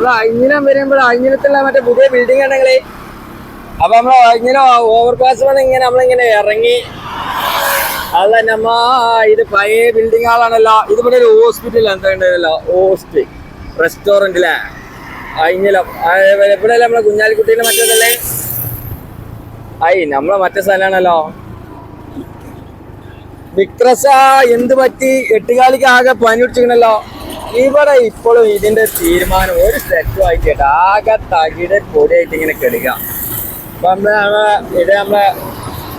നമ്മൾ അഞ്ഞിനം വരുമ്പോൾ അഞ്ഞിനത്തുള്ള മറ്റേ പുതിയ ബിൽഡിംഗ് ആണെങ്കിലേ അപ്പൊ നമ്മൾ ഇങ്ങനെ ഓവർ പാസ് വന്ന് ഇങ്ങനെ നമ്മളിങ്ങനെ ഇറങ്ങി. അല്ല നമ്മ ഇത് പഴയ ബിൽഡിംഗ് ആളാണല്ലോ. ഇത് ഇവിടെ ഒരു ഹോസ്പിറ്റൽ എന്താ ഉണ്ടല്ലോ ഹോസ്റ്റ് റെസ്റ്റോറന്റിലെ അയിഞ്ഞലം ഇവിടെ നമ്മളെ കുഞ്ഞാലിക്കുട്ടിയിലെ മറ്റേതല്ലേ? ഐ നമ്മളെ മറ്റേ സ്ഥലമാണല്ലോ. വിക്രസ എന്ത് പറ്റി? എട്ടുകാലിക്ക് ആകെ പനി പിടിച്ചിരിക്കണല്ലോ. ഇവിടെ ഇപ്പോഴും ഇതിന്റെ തീരുമാനം ഒരു സെറ്റും ആയിട്ട് ആകെ തകിടെ പൊടിയായിട്ട് ഇങ്ങനെ കെടുക അപ്പൊ നമ്മൾ നമ്മളെ ഇത് നമ്മളെ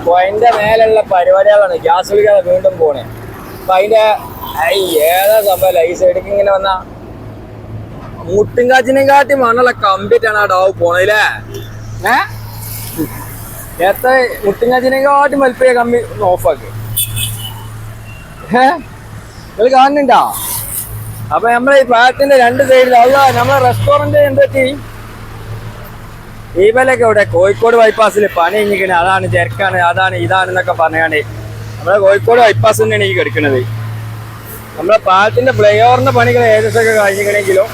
പോയിന്റെ മേലുള്ള പരിപാടികളാണ്. ഗ്യാസ് വിളിക്കാതെ വീണ്ടും പോണേ. അപ്പൊ അതിന്റെ ഏതാ സംഭവം? ഈ സൈഡിക്ക് ഇങ്ങനെ വന്ന മുട്ടുംകാച്ചിനെ കാട്ടി മണ്ണുള്ള കമ്പിട്ടാണ് ആ ഡാവ് പോണേലേ? ഏ? എത്ര മുട്ടുംകാച്ചിനെ കാട്ടി മൽപ്പിയ കമ്പി ഓഫാക്കി നിങ്ങൾ കാണുന്നുണ്ടോ? അപ്പൊ നമ്മളെ ഈ പാലത്തിന്റെ രണ്ട് സൈഡിൽ അല്ല നമ്മളെ റെസ്റ്റോറന്റ് എന്തൊക്കെ ഈ വിലയൊക്കെ ഇവിടെ കോഴിക്കോട് ബൈപ്പാസിൽ പണി കഴിഞ്ഞിരിക്കണേ. അതാണ് ചെരക്കാണ് അതാണ് ഇതാണെന്നൊക്കെ പറഞ്ഞാണ് നമ്മളെ കോഴിക്കോട് ബൈപ്പാസ് തന്നെയാണ് ഈ കിടക്കുന്നത് നമ്മളെ പാലത്തിന്റെ ഫ്ലൈ ഓവറിന്റെ പണികൾ ഏകദേശമൊക്കെ കഴിഞ്ഞിരിക്കണെങ്കിലും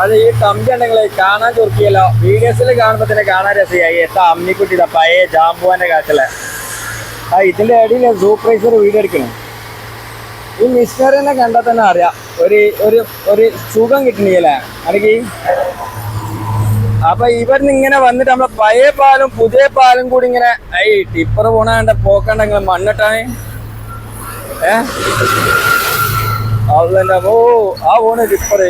അത് ഈ തമ്പി കാണാൻ ചുരുക്കിയല്ലോ വീഡിയോസിൽ കാണുമ്പോൾ തന്നെ കാണാൻ രസമായി. എത്താ അമ്മിക്കുട്ടിയുടെ പഴയ ജാമ്പുവാന്റെ കാട്ടിലെ ആ ഇതിന്റെ ഇടയിൽ സൂപ്പർവൈസർ വീഡിയോ എടുക്കണം ഈ മിഷനറിനെ കണ്ടാൽ തന്നെ അറിയാം. ഒരു ഒരു ഒരു സുഖം കിട്ടണില്ലേ അല്ലെങ്കിൽ അപ്പൊ ഇവരിന്ന് ഇങ്ങനെ വന്നിട്ട് നമ്മളെ പഴയ പാലും പുതിയ പാലും കൂടി ഇങ്ങനെ ഐ ടിപ്പർ പോണ പോക്കണ്ടെങ്കിൽ മണ്ണിട്ടാണ്. ഏ? ഓ ആ പോണ് ടിപ്പറ്.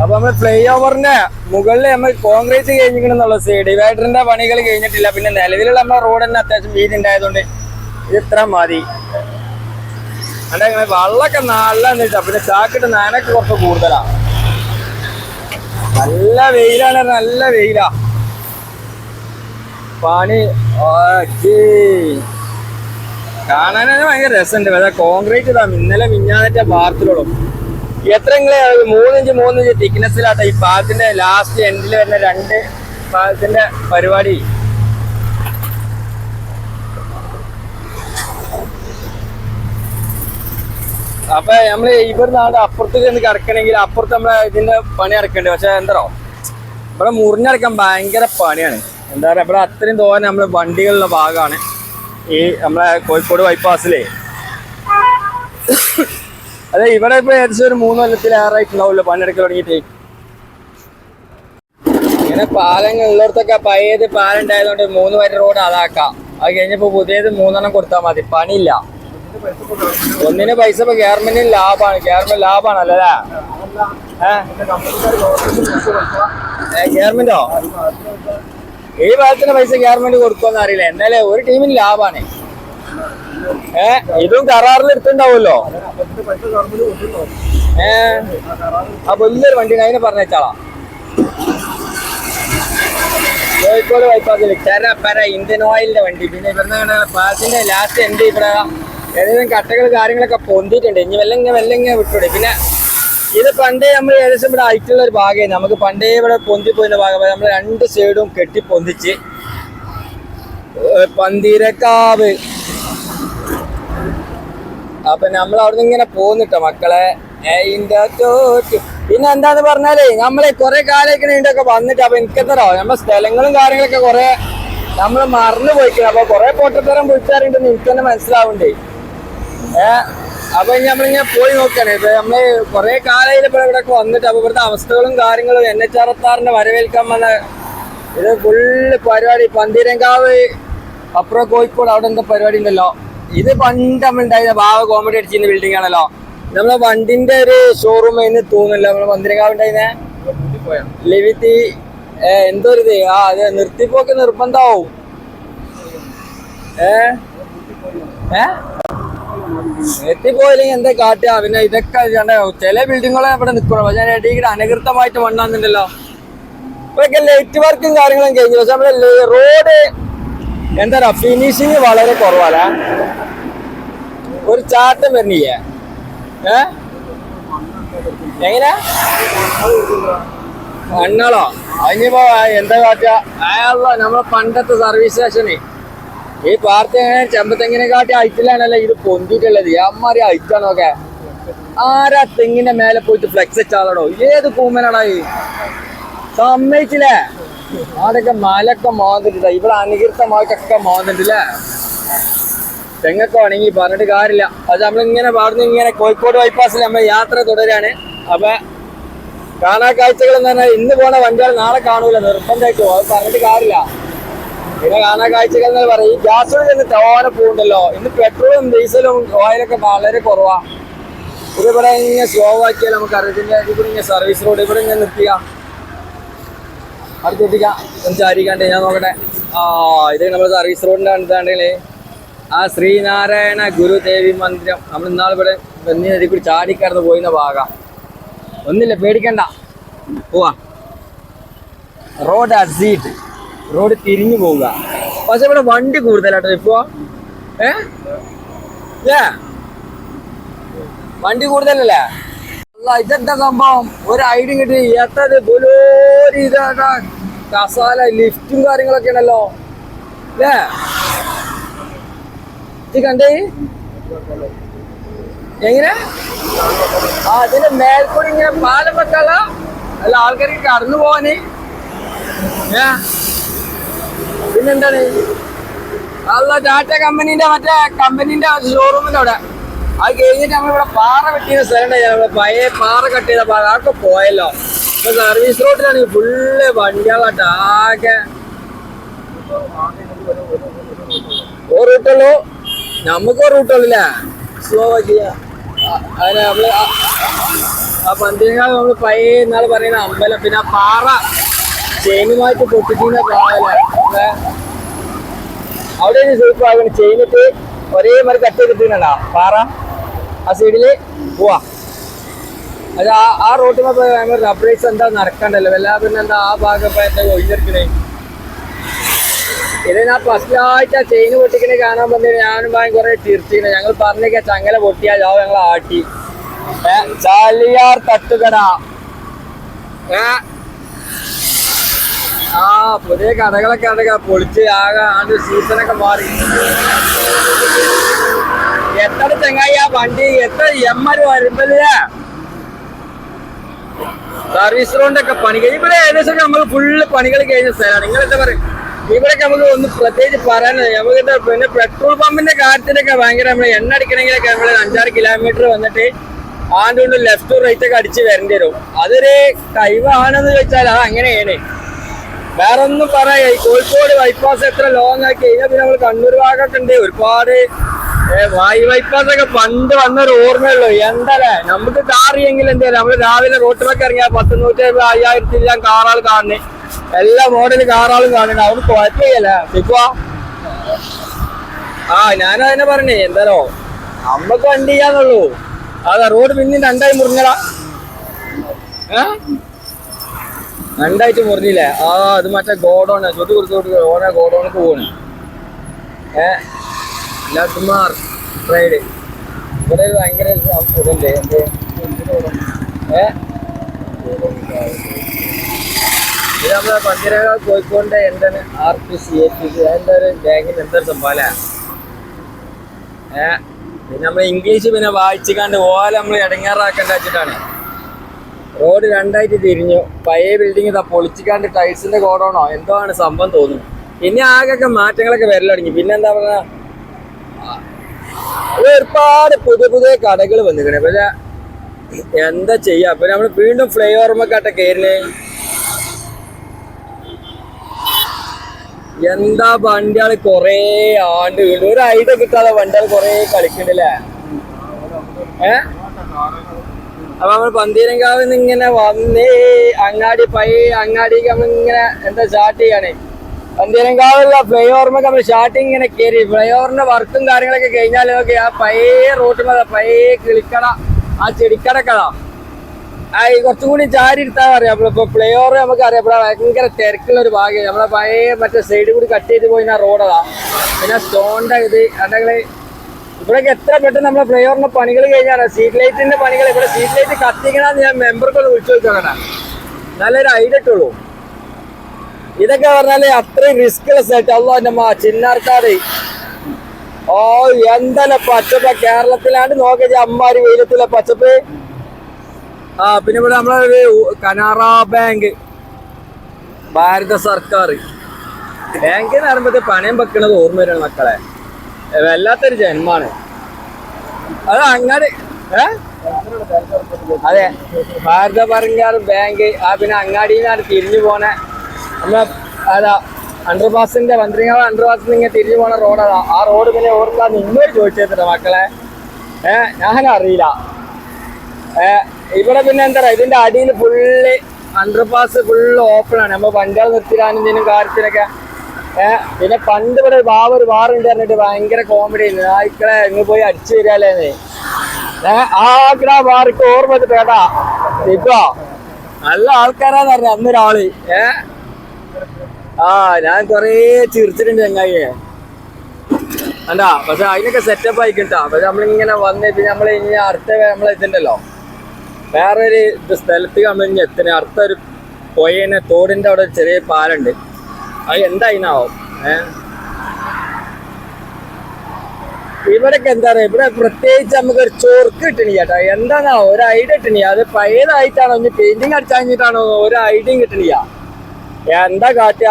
അപ്പൊ നമ്മൾ ഫ്ലൈ ഓവറിന്റെ മുകളിൽ നമ്മൾ കോൺക്രീറ്റ് കഴിഞ്ഞിരിക്കണെന്നുള്ള ഡിവൈഡറിന്റെ പണികൾ കഴിഞ്ഞിട്ടില്ല. പിന്നെ നിലവിലുള്ള നമ്മുടെ റോഡ് തന്നെ അത്യാവശ്യം വീതി ഉണ്ടായതുകൊണ്ട് ഇത് ഇത്ര മതി. അല്ല വെള്ളമൊക്കെ നല്ല എന്നിട്ടാ പിന്നെ ചാക്കിട്ട് നനക്ക് കുറച്ച് കൂടുതലാ. നല്ല വെയിലാണ് നല്ല വെയിലാ. പണി കാണാൻ ഭയങ്കര രസമുണ്ട്. പക്ഷേ കോൺക്രീറ്റ് ഇതാ ഇന്നലെ മിഞ്ഞാന്നിന്റെ പാർത്തിലുള്ളൂ എത്ര മൂന്നിഞ്ച് മൂന്നിഞ്ച് തിക്നെസ്സിലാട്ടെ ഈ പാലത്തിന്റെ ലാസ്റ്റ് എൻഡിൽ വരുന്ന രണ്ട് പാലത്തിന്റെ പരിപാടി. അപ്പൊ നമ്മൾ ഇവിടുന്ന് ആണ്ട് ചെന്ന് കിടക്കണമെങ്കിൽ അപ്പുറത്ത് നമ്മളെ ഇതിന്റെ പണി ഇറക്കണ്ട് പക്ഷെ എന്തോ ഇവിടെ മുറിഞ്ഞടക്കാൻ ഭയങ്കര പണിയാണ്. എന്താ പറയാ ഇവിടെ അത്രയും തോന്നെ നമ്മൾ വണ്ടികളുള്ള ഭാഗമാണ്. ഈ നമ്മളെ കോഴിക്കോട് ബൈപ്പാസിലേ അതെ ഇവിടെ ഇപ്പൊ ഏകദേശം ഒരു മൂന്ന് കൊല്ലത്തിലേറായിട്ടുണ്ടാവുമല്ലോ പണിയെടുക്കൽ തുടങ്ങിയിട്ട്. ഇങ്ങനെ പാലങ്ങൾ ഉള്ളിടത്തൊക്കെ പഴയത് പാലം ഉണ്ടായതുകൊണ്ട് മൂന്ന് വരി റോഡ് അതാക്കാം. അത് കഴിഞ്ഞപ്പോ പുതിയത് മൂന്നെണ്ണം കൊടുത്താൽ മതി. പണിയില്ല. ഒന്നിന് പൈസ ഇപ്പൊ ഗവൺമെന്റിന് ലാഭാണ് ഗവൺമെന്റ് ലാഭാണ് അല്ലേ? ഗവൺമെന്റോ? ഈ ഭാഗത്തിന് പൈസ ഗവൺമെന്റ് കൊടുക്കുമെന്ന് അറിയില്ല. എന്നാലേ ഒരു ടീമിന് ലാഭാണ് ഏ ഇതും കരാറിൽ എടുത്തുണ്ടാവുമല്ലോ ഏ ആ വലിയൊരു വണ്ടി അതിനെ പറഞ്ഞേച്ചാളാ. കോഴിക്കോട് ബൈപ്പാസിൽ ചര പര ഇന്ത്യൻ ഓയിലിന്റെ വണ്ടി. പിന്നെ ഇവിടുന്ന് പാസിന്റെ ലാസ്റ്റ് എൻഡ് ഇവിടെ ഏതെങ്കിലും കട്ടകൾ കാര്യങ്ങളൊക്കെ പൊന്തിയിട്ടുണ്ട്. ഇനി വെല്ലങ്ങ വെല്ലങ്ങ വിട്ടൂടെ പിന്നെ ഇത് പണ്ടേ നമ്മൾ ഏകദേശം ഇവിടെ ആയിട്ടുള്ള ഒരു ഭാഗമായി നമുക്ക് പണ്ടേ ഇവിടെ പൊന്തി പോയിരുന്ന ഭാഗം നമ്മൾ രണ്ട് സൈഡും കെട്ടി പൊന്തിച്ച് പന്തിരക്കാവ്. അപ്പൊ നമ്മൾ അവിടെ നിന്ന് ഇങ്ങനെ പോന്നിട്ടോ മക്കളെ. പിന്നെ എന്താന്ന് പറഞ്ഞാലേ നമ്മളെ കുറെ കാലൊക്കെ ഇതൊക്കെ വന്നിട്ട്. അപ്പൊ എനിക്കെത്തറോ നമ്മളെ സ്ഥലങ്ങളും കാര്യങ്ങളൊക്കെ കുറെ നമ്മൾ മറന്നു പോയിക്കണം അപ്പൊ കുറെ പൊട്ടത്തരം വിളിച്ചാറുണ്ടെന്ന് എനിക്ക് തന്നെ മനസ്സിലാവുണ്ടേ ഏ അപ്പൊ നമ്മളിങ്ങനെ പോയി നോക്കാണ്. ഇപ്പൊ നമ്മൾ കുറെ കാലയിൽ ഇപ്പൊ ഇവിടെ വന്നിട്ട് അപ്പൊ ഇവിടുത്തെ അവസ്ഥകളും കാര്യങ്ങളും എൻ എച്ച് അറുപത്താറിന്റെ വരവേൽക്കാൻ വന്ന ഇത് ഫുള്ള് പരിപാടി. പന്തീരങ്കാവ് അപ്പുറം കോഴിക്കോട് അവിടെ എന്താ പരിപാടി ഉണ്ടല്ലോ. ഇത് പണ്ട് നമ്മളുണ്ടായിരുന്ന ഭാവ കോമഡി അടിച്ചിരുന്ന ബിൽഡിംഗ് ആണല്ലോ. നമ്മളെ വണ്ടിന്റെ ഒരു ഷോറൂം എന്ന് തോന്നുന്നില്ല. നമ്മളെ പന്തീരങ്കാവ് ഉണ്ടായിരുന്നേ. ലിവിത്തി എന്തോ ഒരു ആ അതെ നിർത്തിപ്പോക്ക് നിർബന്ധാവും ഏ? ഏ? എത്തിപ്പോയില്ലെങ്കിൽ എന്താ കാട്ടുക? പിന്നെ ഇതൊക്കെ ചില ബിൽഡിങ്ങുകളെ ഇവിടെ നിൽക്കണം പക്ഷെ ഇടയിൽ കൂടെ അനധികൃതമായിട്ട് മണ്ണാന്നുണ്ടല്ലോ ഇപ്പൊക്കെ ലൈറ്റ് വർക്കും കാര്യങ്ങളും കഴിഞ്ഞു. പക്ഷെ നമ്മുടെ റോഡ് എന്താ പറയാ ഫിനിഷിങ് വളരെ കുറവാണ്. ഒരു ചാട്ടം വരണില്ലേ ഏ? എങ്ങനെ? മണ്ണളോ? അതിനിപ്പോ എന്താ കാട്ടുക? അയാളോ നമ്മളെ പണ്ടത്തെ സർവീസ് സ്റ്റേഷന് ഈ പാർട്ടി അങ്ങനെ ചെമ്പത്തെങ്ങിനെക്കാട്ടി ഹൈറ്റിലാണല്ലോ ഇത് പൊന്തിയിട്ടുള്ളത്. അമ്മാരി അയച്ചാണോക്കെ ആരാ തെങ്ങിന്റെ മേലെ പോയിട്ട് ഫ്ലെക്സ് വെച്ചാളടോ? ഏത് കൂമനാടായി ഈ? സമ്മതിച്ചില്ലേ? അതൊക്കെ മലക്കെ മോന്നിട്ടില്ല ഇവിടെ അനുകീർത്തമായിട്ടൊക്കെ മോന്നിട്ടില്ലേ തെങ്ങൊക്കെ ഉണങ്ങി പറഞ്ഞിട്ട് കാര്യമില്ല. അത് നമ്മളിങ്ങനെ പറഞ്ഞു ഇങ്ങനെ കോഴിക്കോട് ബൈപ്പാസിൽ നമ്മൾ യാത്ര തുടരാണ്. അപ്പൊ കാണാ കാഴ്ചകൾ എന്ന് പറഞ്ഞാൽ ഇന്ന് പോണ വണ്ടികൾ നാളെ കാണൂല. നിർബന്ധമായിട്ടും. അത് പറഞ്ഞിട്ട് കാര്യമില്ല. പിന്നെ കാണാൻ കാഴ്ചകൾ എന്ന് പറയും. ഗ്യാസ് തന്നെ തവാന പോകുന്നുണ്ടല്ലോ ഇന്ന് പെട്രോളും ഡീസലും ഓയിലൊക്കെ വളരെ കുറവാ. ഇത് ഇവിടെ ഇങ്ങനെ സ്ലോ ആക്കിയാൽ നമുക്ക് അറിയത്തില്ല ഇവിടെ ഇങ്ങനെ സർവീസ് റോഡ് ഇവിടെ ഇങ്ങനെ നിർത്തിയ. അടുത്തെത്തിക്കാം സംസാരിക്കാണ്ട് ഞാൻ നോക്കട്ടെ. ആ ഇത് നമ്മൾ സർവീസ് റോഡിന്റെ അടുത്താണെങ്കിൽ ആ ശ്രീനാരായണ ഗുരുദേവി മന്ദിരം. നമ്മൾ ഇന്നാൾ ഇവിടെ നദി കൂടി ചാടിക്കടന്ന് പോയിന്ന ഭാഗം. ഒന്നില്ല പേടിക്കണ്ട. പോവാ. റോഡ് അസീറ്റ് റോഡ് തിരിഞ്ഞു പോവുക. പക്ഷെ ഇവിടെ വണ്ടി കൂടുതലാട്ടോ ഇപ്പോ. ഏ? വണ്ടി കൂടുതലല്ലേ? ഇതെന്താ സംഭവം? ഒരു ഐഡി കിട്ടി. എത്ര ഇതാ കസാല ലിഫ്റ്റും കാര്യങ്ങളൊക്കെ ഉണ്ടല്ലോ അല്ലേ ഇത് കണ്ടേ? എങ്ങനെ? ആ അതിന്റെ മേൽക്കൂടി ഇങ്ങനെ പാലം വെക്കാല അല്ല ആൾക്കാർക്ക് കടന്നു പോവാന്. ഏ? പിന്നെന്താണ്? അല്ല ടാറ്റ കമ്പനീന്റെ മറ്റേ കമ്പനീന്റെ ഷോറൂമിന്റെ അവിടെ അത് കഴിഞ്ഞിട്ട് നമ്മളിവിടെ പാറ വെട്ടിയ സ്ഥലമുണ്ട്. ഉണ്ടായി പഴയ പാറ കട്ട് ചെയ്ത പാറ ആർക്കും പോയല്ലോ. ഇപ്പൊ സർവീസ് റോഡിലാണെങ്കിൽ ഫുള്ള് വണ്ടികളാട്ട. ആകെ ഓ റൂട്ടുള്ളൂ. നമുക്ക് ഒരു റൂട്ടുള്ളില്ല സ്ലോ അതിന് നമ്മൾ ആ- പന്തിനേക്കാൾ നമ്മൾ പയ്യെ എന്നാൾ പറയുന്ന അമ്പലം. പിന്നെ ആ പാറ ചെയിനുമായിട്ട് പൊട്ടിക്കുന്ന പാറല്ലേ അവിടെ സൂപ്പർ ആകണം ചെയിനിട്ട് ഒരേ മരം കട്ട് ചെയ്തിട്ടുണ്ടാ പാറ ആ സൈഡിൽ പോവാ. അത് ആ ആ റോട്ടിൽ റബ്ബറേസ് എന്താ നടക്കണ്ടല്ലോ. എല്ലാ പിന്നെ എന്താ ആ ഭാഗം ഒഴിഞ്ഞെടുക്കണേ ഇത് ഞാൻ ഫസ്റ്റ് ആയിട്ട് ആ ചെയിൻ പൊട്ടിക്കണ കാണാൻ വന്നിട്ട് ഞാനും ഭാഗം കുറെ തിരിച്ചിരുന്നു ഞങ്ങൾ പറഞ്ഞേക്ക ചങ്ങല പൊട്ടിയാൽ ജാവ് ഞങ്ങൾ ആട്ടി. ചാലിയാർ തട്ടുകട. ആ പുതിയ കടകളൊക്കെ അതൊക്കെ പൊളിച്ച് ആകെ ആണ്ട് സീസണൊക്കെ മാറി. എത്ര ചെങ്ങായി ആ വണ്ടി? എത്ര എമ്മര് വരുമ്പല്ലേ? സർവീസ് റോഡിന്റെ പണി കഴിഞ്ഞ. ഇവിടെ ഏകദേശം നമ്മൾ ഫുള്ള് പണികൾ കഴിഞ്ഞ സ്ഥലമാണ്. നിങ്ങൾ എന്താ പറയും? ഇവിടെയൊക്കെ നമുക്ക് ഒന്ന് പ്രത്യേകിച്ച് പറയാനില്ല. നമുക്ക് പിന്നെ പെട്രോൾ പമ്പിന്റെ കാര്യത്തിലൊക്കെ ഭയങ്കര നമ്മൾ എണ്ണ അടിക്കണമെങ്കിലൊക്കെ നമ്മൾ അഞ്ചാറ് കിലോമീറ്റർ വന്നിട്ട് ആണ്ടുകൊണ്ട് ലെഫ്റ്റ് റൈറ്റ് ഒക്കെ അടിച്ച് വരേണ്ടി വരും. അതൊരു കഴിവാണെന്ന് ചോദിച്ചാൽ അത് അങ്ങനെയാണ്. വേറെ ഒന്നും പറയാ. ഈ കോഴിക്കോട് ബൈപ്പാസ് എത്ര ലോങ് ആക്കി. കഴിഞ്ഞാൽ പിന്നെ നമ്മൾ കണ്ണൂർ ഭാഗമൊക്കെ ഉണ്ട്. ഒരുപാട് വായു ബൈപ്പാസ് ഒക്കെ പണ്ട് വന്നൊരു ഓർമ്മയുള്ളൂ. എന്തല്ലേ? നമുക്ക് കാറിയെങ്കിലും എന്താ നമ്മൾ രാവിലെ റോട്ടിലൊക്കെ ഇറങ്ങിയാൽ പത്ത് നൂറ്റി അമ്പത് അയ്യായിരത്തി ഞാൻ കാറാൾ കാണുന്നേ. എല്ലാ മോഡൽ കാറാളും കാണുന്നു. അവിടെ കുഴപ്പമില്ല ഇപ്പൊ ആ ഞാനും അതിനെ പറഞ്ഞേ. എന്താലോ? നമ്മക്ക് വണ്ടി ചെയ്യാന്നുള്ളൂ അതാ റോഡ് പിന്നെ രണ്ടായി മുറിഞ്ഞടാ ഏ? രണ്ടായിട്ട് മുറിഞ്ഞില്ലേ? ആ അത് മറ്റേ ഗോഡോൺ ചൊട്ടി കൊടുത്ത് ഓനെ ഗോഡൗണിക്ക് പോണ് ഏ ലഡ്മാർ ഇവിടെ ഭയങ്കര ഇതല്ലേ? എന്ത്? ഏ? ഇത് നമ്മളെ പന്തിരകാൽ കോഴിക്കോടിന്റെ എന്താണ്? ആർ പി സി എ ഒരു എന്തൊരു സംഭവം ഏ? പിന്നെ നമ്മൾ ഇംഗ്ലീഷ് പിന്നെ വായിച്ചിക്കാണ്ട് ഓല നമ്മൾ ഇടങ്ങാറാക്കേണ്ട വെച്ചിട്ടാണ്. റോഡ് രണ്ടായിട്ട് തിരിഞ്ഞു. പഴയ ബിൽഡിംഗ് ഇതാ പൊളിച്ചിക്കാണ്ട് ടൈൽസിന്റെ കോടാണോ എന്തോ ആണ് സംഭവം തോന്നുന്നു. ഇനി ആകെയൊക്കെ മാറ്റങ്ങളൊക്കെ വരലടങ്ങി പിന്നെന്താ പിന്നെ എന്താ പറയാ ഒരുപാട് പുതിയ പുതിയ കടകൾ വന്നിക്കണേ പക്ഷെ എന്താ ചെയ്യാ? അപ്പൊ നമ്മൾ വീണ്ടും ഫ്ലൈ ഓവർമക്കാട്ടെ കയറിനേ എന്താ വണ്ടികൾ കൊറേ ആണ്ട് വീണ്ടും ഒരു ഐഡിയ കിട്ടാതെ വണ്ടികൾ കൊറേ കളിക്കണ്ടല്ലേ ഏ? അപ്പൊ നമ്മൾ പന്തീരങ്കാവിൽ നിന്ന് ഇങ്ങനെ വന്നേ അങ്ങാടി പൈ അങ്ങാടി ഇങ്ങനെ എന്താ സ്റ്റാർട്ട് ചെയ്യാണ്. പന്തീരങ്കാവിലുള്ള ഫ്ലൈ ഓവർമൊക്കെ നമ്മൾ സ്റ്റാർട്ടിങ് ഇങ്ങനെ കയറി ഫ്ലൈ ഓവറിന്റെ വർക്കും കാര്യങ്ങളൊക്കെ കഴിഞ്ഞാൽ നോക്കി ആ പയ്യ റൂട്ടിൽ മത പയ്യ കിളിക്കട ആ ചെടിക്കടക്കട. ആ കുറച്ചും കൂടി ചാരി എടുത്താൽ അറിയാം. നമ്മളിപ്പോ ഫ്ലൈ ഓവർ നമുക്ക് അറിയാം. ഇവിടെ ഭയങ്കര തിരക്കുള്ള ഒരു ഭാഗ്യം നമ്മളെ പഴയ മറ്റേ സൈഡിൽ കൂടി കട്ട് ചെയ്ത് പോയി റോഡതാ പിന്നെ സ്റ്റോണിന്റെ ഇത് അണ്ടെങ്കിൽ ഇവിടേക്ക് എത്ര പെട്ടെന്ന് നമ്മളെ ഫ്ലൈഓവറിന്റെ പണികൾ കഴിഞ്ഞാണ്? സീറ്റ് ലൈറ്റിന്റെ പണികൾ. ഇവിടെ സീറ്റ് ലൈറ്റ് കത്തിക്കണമെന്ന് ഞാൻ മെമ്പർക്ക് ഒന്ന് വിളിച്ചു നോക്കണ നല്ലൊരു ഐഡിയ ഇട്ടുള്ളൂ ഇതൊക്കെ പറഞ്ഞാൽ അത്രയും റിസ്ക് ഉള്ള അല്ലോ എന്റെ മാ ചിന്നാർക്കാട്. ഓ എന്തല്ല പച്ചപ്പ? കേരളത്തിലാണ്ട് നോക്കി അമ്മാരി വെയിലത്തിലെ പച്ചപ്പ്. ആ പിന്നെ ഇവിടെ നമ്മളെ കനറ ബാങ്ക്. ഭാരത സർക്കാർ. ബാങ്ക് എന്ന് പറയുമ്പോഴത്തെ പണയം വെക്കണത് ഓർമ്മ വരണം മക്കളെ. വല്ലാത്തൊരു ജന്മാണ്. അത് അങ്ങനെ ഏ? അതെ ഭാരത സർക്കാർ ബാങ്ക് ആ പിന്നെ അങ്ങാടിയിൽ നിന്നാണ് തിരിഞ്ഞു പോണേ. നമ്മളെ അതാ അണ്ടർ പാസിന്റെ അണ്ടർപാസിൽ അണ്ടർ പാസിൽ ഇങ്ങനെ തിരിഞ്ഞു പോണ റോഡ് ആ റോഡ് പിന്നെ ഓർക്കാൻ ഇന്നൊരു ചോദിച്ചിട്ടുണ്ട് മക്കളെ. ഏ ഞാൻ അറിയില്ല. ഏ ഇവിടെ പിന്നെ എന്താ പറയാ ഇതിന്റെ അടിയിൽ full under pass full open ആണ്. നമ്മൾ വണ്ടികൾ നിർത്തിടാനും ഇതിനും കാര്യത്തിനൊക്കെ ഏ പിന്നെ പണ്ട് ഇവിടെ ബാബ ഒരു ബാറുണ്ട് പറഞ്ഞിട്ട് ഭയങ്കര കോമഡി ആയിരുന്നു. നായ്ക്കളെ ഇങ്ങ് പോയി അടിച്ചു തരാലേന്ന് ഏഹ് ആ ബാർക്ക് ഓർമ്മ വെച്ചിട്ട് കേട്ടാ? ഇപ്പൊ നല്ല ആൾക്കാരാന്ന് പറഞ്ഞ അന്നൊരാൾ. ഏ ആ ഞാൻ കൊറേ ചിരിച്ചിട്ടുണ്ട് ചങ്ങായിയെ. അണ്ടാ പക്ഷെ അതിനൊക്കെ സെറ്റപ്പ് ആയിക്കിട്ടാ പക്ഷെ നമ്മളിങ്ങനെ വന്നിട്ട് നമ്മൾ ഇനി അടുത്ത നമ്മളെ ഇതുണ്ടല്ലോ. ഒരു സ്ഥലത്ത് നമ്മൾ ഇനി അടുത്ത ഒരു പുഴേനെ തോടിന്റെ അവിടെ ഒരു ചെറിയ പാലുണ്ട്. അത് എന്തായിനാവും? ഏ? ഇവിടൊക്കെ എന്താ പറയാ ഇവിടെ പ്രത്യേകിച്ച് നമുക്ക് ഒരു ചോർക്ക് കിട്ടണി ചേട്ടാ എന്താണോ ഒരു ഐഡിയ കിട്ടണി അത് പഴയതായിട്ടാണോ ഇനി പെയിന്റിങ് അടിച്ചാഞ്ഞിട്ടാണോ ഒരു ഐഡിയയും കിട്ടണില്ല. എന്താ കാറ്റ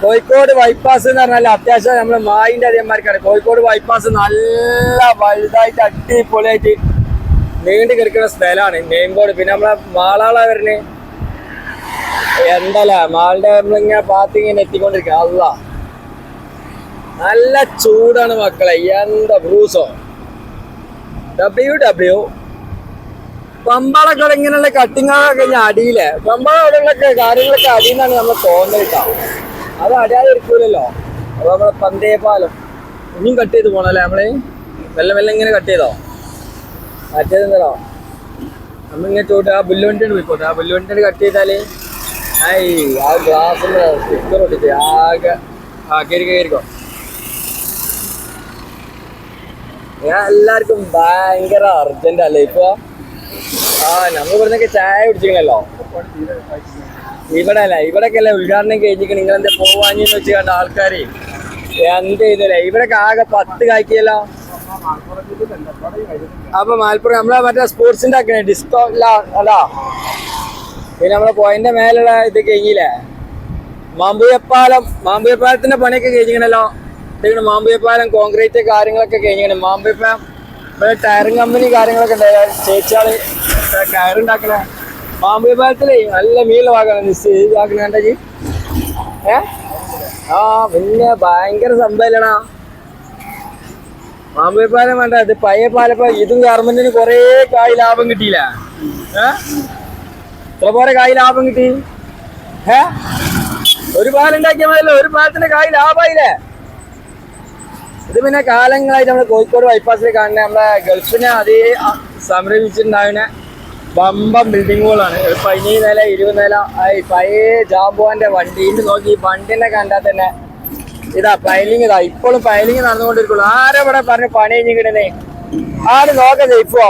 കോഴിക്കോട് ബൈപ്പാസ് എന്ന് പറഞ്ഞാൽ അത്യാവശ്യം നമ്മൾ മായിന്റെ അധികന്മാർക്കാണ് കോഴിക്കോട് ബൈപ്പാസ് നല്ല വലുതായിട്ട് അടിപൊളിയായിട്ട് നീണ്ടു കിടക്കുന്ന സ്ഥലമാണ് മെയിൻ ബോർഡ് പിന്നെ നമ്മളെ മാളാള എന്തല്ല മാളുടെ നമ്മളിങ്ങനെ പാത്തിങ്ങനെ എത്തിക്കൊണ്ടിരിക്കുക അല്ല നല്ല ചൂടാണ് മക്കളെ. എന്താ ബ്രൂസോ? ഡബ്ല്യു ഡബ്ല്യു പമ്പാളൊക്കെ ഇങ്ങനെയുള്ള കട്ടിങ്ങൊക്കെ ഞാൻ അടിയിലെ. പമ്പാളൊക്കെ കാര്യങ്ങളൊക്കെ അടിയെന്നാണ് നമ്മൾ തോന്നലിട്ടോ അത് അടിയാതെ ഇരിക്കൂലല്ലോ അപ്പൊ നമ്മളെ പന്തേ പാലം ഇനിയും കട്ട് ചെയ്ത് പോണല്ലേ നമ്മൾ? മെല്ലെ മെല്ലെ ഇങ്ങനെ കട്ട് ചെയ്തോ? മറ്റേതെന്തോ നമ്മളിങ്ങനെ ചോട്ട് ആ ബുല്ലുവണ്ടിയാണ് പോയിക്കോട്ടെ. ആ ബുല്ലുവണ്ടിയാണ് കട്ട് ചെയ്താൽ ആ എല്ലാവർക്കും ഭയങ്കര അർജന്റ് അല്ലേ ഇപ്പൊ? ആ നമ്മൾ ഇവിടുന്നൊക്കെ ചായ കുടിച്ചിരിക്കണല്ലോ. ഇവിടെ അല്ല ഇവിടൊക്കെ അല്ലേ ഉദ്ഘാടനം കഴിഞ്ഞിരിക്കണം. നിങ്ങൾ എന്താ പോവാഞ്ഞെന്ന് വെച്ച് കണ്ട ആൾക്കാര്. എന്ത് ചെയ്തല്ലേ ഇവിടൊക്കെ ആകെ പത്ത് കാക്കിയല്ലോ. അപ്പൊ മലപ്പുറം നമ്മളെ മറ്റേ സ്പോർട്സിന്റെ ഒക്കെ ഡിസ്കോ അതാ. പിന്നെ നമ്മളെ പോയിന്റ് മേലുള്ള ഇത് കഴിഞ്ഞില്ലേ? മാമ്പുയപ്പാലം മാമ്പുയപ്പാലത്തിന്റെ പണിയൊക്കെ കഴിഞ്ഞിക്കണല്ലോ ഇതിങ്ങനെ മാമ്പുയപ്പാലം കോൺക്രീറ്റ് കാര്യങ്ങളൊക്കെ കഴിഞ്ഞിങ്ങനെ മാമ്പുയപ്പാലം ഇവിടെ ടയറിങ് കമ്പനി കാര്യങ്ങളൊക്കെ ഉണ്ടായ ചേച്ചിയാൾ ടയർ ഉണ്ടാക്കണ. മാമ്പുയപ്പാലത്തിലേ നല്ല മീനുള്ള വാങ്ങണം. ഇതാക്കണേണ്ട ജി ഏ? ആ പിന്നെ ഭയങ്കര സംഭവല്ലടാ. മാമ്പുയപ്പാലം വേണ്ട. ഇത് പഴയ പാലപ്പ ഇതും ഗവൺമെന്റിന് കൊറേ കായ് ലാഭം കിട്ടിയില്ല? ഏ? എത്ര പോരെ കായ് ലാഭം കിട്ടി. ഏ ഒരു പാലുണ്ടാക്കിയ മതിയല്ലോ ഒരു പാലത്തിന്റെ കായ് ലാഭമായില്ലേ? ഇത് പിന്നെ കാലങ്ങളായിട്ട് നമ്മൾ കോഴിക്കോട് ബൈപ്പാസിൽ കാണുന്ന നമ്മളെ ഗൾഫിനെ അതേ സംരംഭിച്ചിട്ടുണ്ടാവുന്ന ബമ്പം ബിൽഡിങ്ങുകളാണ് ഒരു പതിനേഴ് നില ഇരുപത് നില ഈ പഴയ ജാബോന്റെ വണ്ടി. ഇത് നോക്കി വണ്ടിനെ കണ്ടാൽ തന്നെ ഇതാ പൈലിങ് ഇതാ. ഇപ്പോഴും പൈലിങ് നടന്നുകൊണ്ടിരിക്കുള്ളൂ. ആരെവിടെ പറഞ്ഞു പണി കഴിഞ്ഞിടണേ ആര് നോക്കാം ഇപ്പോ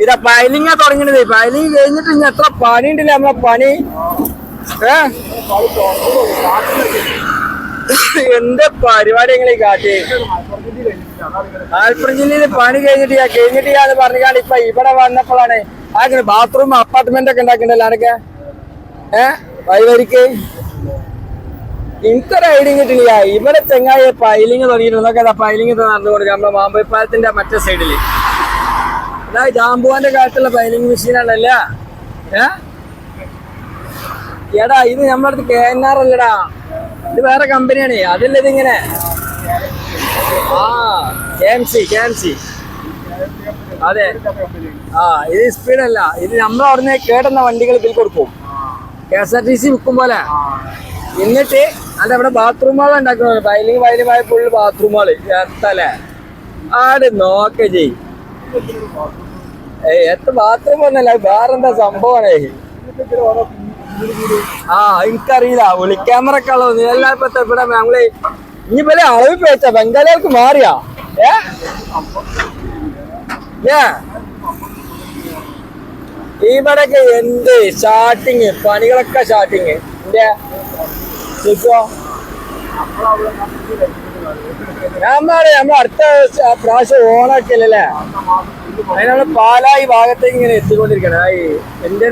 ഇതാ പൈലിങ്ങാ തുടങ്ങണത്. പൈലിങ് കഴിഞ്ഞിട്ട് ഇനി എത്ര പണി ഉണ്ടല്ലേ നമ്മളെ പണി? ഏ? എന്ത് പരിപാടി ഈ കാട്ടി? മലപ്പുറം പണി കഴിഞ്ഞിട്ട് ഞാൻ പറഞ്ഞാൽ ഇപ്പൊ ഇവിടെ വന്നപ്പോഴാണ് ആഗ്രഹം ബാത്റൂം അപ്പാർട്ട്മെന്റ് ഒക്കെ ഉണ്ടാക്കണ്ടല്ലോ ആരൊക്കെ ഏ? വൈവരിക്ക് എനിക്കൊരു ഐഡിയ കിട്ടില്ല ഇവിടെ ചെങ്ങായി പൈലിങ് തുടങ്ങിയിട്ടുണ്ട്. നോക്കാം പൈലിങ് നടന്നുകൊണ്ട് നമ്മുടെ മാമ്പഴ പാലത്തിന്റെ മറ്റേ സൈഡിൽ അതാ ജാമ്പുവാന്റെ കാലത്തുള്ള പൈലിംഗ് മെഷീനാണല്ലേ? എടാ ഇത് നമ്മുടെ അടുത്ത് കെ എൻ ആർ അല്ലടാ. ഇത് വേറെ കമ്പനിയാണ്. അതല്ല ഇതിങ്ങനെ? ആ K M C K M C അതെ. ആ ഇത് സ്പീഡ് അല്ല ഇത് നമ്മൾ അവിടുന്ന് കേടുന്ന വണ്ടികൾ ഇതിൽ കൊടുക്കും. K S R T C വിൽക്കും പോലെ. എന്നിട്ട് അത് അവിടെ ബാത്റൂമുകൾ ഉണ്ടാക്കുന്നത് പൈലിങ് പൈലുമായ ഫുള്ള് ബാത്റൂമുകൾ ചേർത്തല്ലേ? ആട് നോക്കേ ചെയ് ഏയ് വേറെന്താ സംഭവമാണ്? ആ എനിക്കറിയില്ല. ഒളിക്യാമറ ഒക്കെ ഉള്ളത്. എല്ലാം ഇപ്പൊ ഇവിടെ ഞങ്ങൾ ഇനി പോലെ അളവ് പേച്ച ബംഗാളികൾക്ക് മാറിയാ? ഏ? ഇവിടൊക്കെ എന്ത് സ്റ്റാർട്ടിങ് പണികളൊക്കെ എന്റെ ഇപ്പോ? നമ്മളെ നമ്മൾ അടുത്ത പ്രാവശ്യം ഓണാക്കിയല്ലേ? അതിന് നമ്മൾ പാലായി ഭാഗത്തേക്ക് ഇങ്ങനെ എത്തിക്കൊണ്ടിരിക്കണം ഈ എന്റെ